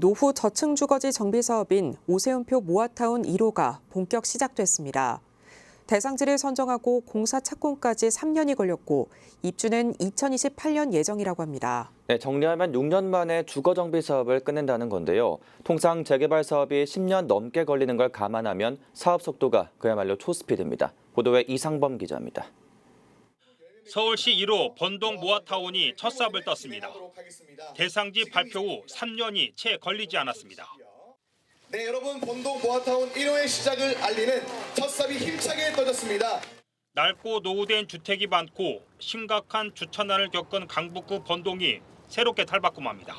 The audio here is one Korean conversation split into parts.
노후 저층 주거지 정비 사업인 오세훈표 모아타운 1호가 본격 시작됐습니다. 대상지를 선정하고 공사 착공까지 3년이 걸렸고 입주는 2028년 예정이라고 합니다. 네, 정리하면 6년 만에 주거 정비 사업을 끝낸다는 건데요. 통상 재개발 사업이 10년 넘게 걸리는 걸 감안하면 사업 속도가 그야말로 초스피드입니다. 보도에 이상범 기자입니다. 서울시 1호 번동 모아타운이 첫 삽을 떴습니다. 대상지 발표 후 3년이 채 걸리지 않았습니다. 네 여러분 본동 모아타운 1호의 시작을 알리는 첫 삽이 힘차게 떠졌습니다. 낡고 노후된 주택이 많고 심각한 주차난을 겪은 강북구 번동이 새롭게 탈바꿈합니다.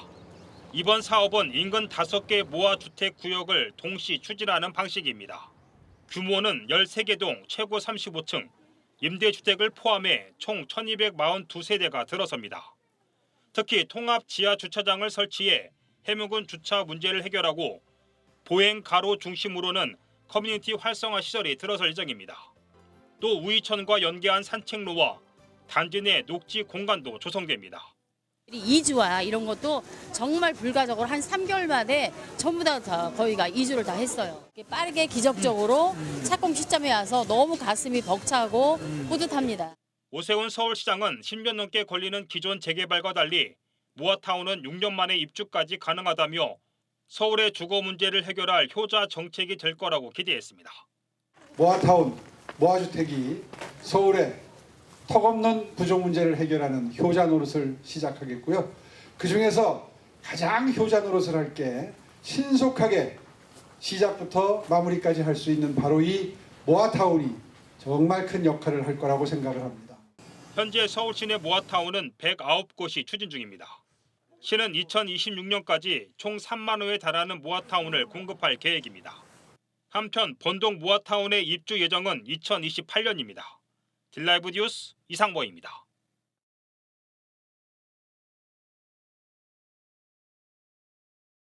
이번 사업은 인근 5개 모아 주택 구역을 동시 추진하는 방식입니다. 규모는 13개 동 최고 35층, 임대주택을 포함해 총 1242세대가 들어섭니다. 특히 통합 지하 주차장을 설치해 해묵은 주차 문제를 해결하고 보행 가로 중심으로는 커뮤니티 활성화 시설이 들어설 예정입니다. 또 우이천과 연계한 산책로와 단지 내 녹지 공간도 조성됩니다. 이주와 이런 것도 정말 불가적으로 한 3개월 만에 전부 다, 다 거의가 이주를 다 했어요. 빠르게 기적적으로 착공 시점에 와서 너무 가슴이 벅차고 뿌듯합니다. 오세훈 서울시장은 10년 넘게 걸리는 기존 재개발과 달리 모아타운은 6년 만에 입주까지 가능하다며 서울의 주거 문제를 해결할 효자 정책이 될 거라고 기대했습니다. 모아타운, 모아주택이 서울의 턱없는 부족 문제를 해결하는 효자 노릇을 시작하겠고요. 그 중에서 가장 효자 노릇을 할 게 신속하게 시작부터 마무리까지 할 수 있는 바로 이 모아타운이 정말 큰 역할을 할 거라고 생각을 합니다. 현재 서울 시내 모아타운은 109곳이 추진 중입니다. 시는 2026년까지 총 3만 호에 달하는 모아타운을 공급할 계획입니다. 한편 번동 모아타운의 입주 예정은 2028년입니다. 딜라이브 뉴스 이상보입니다.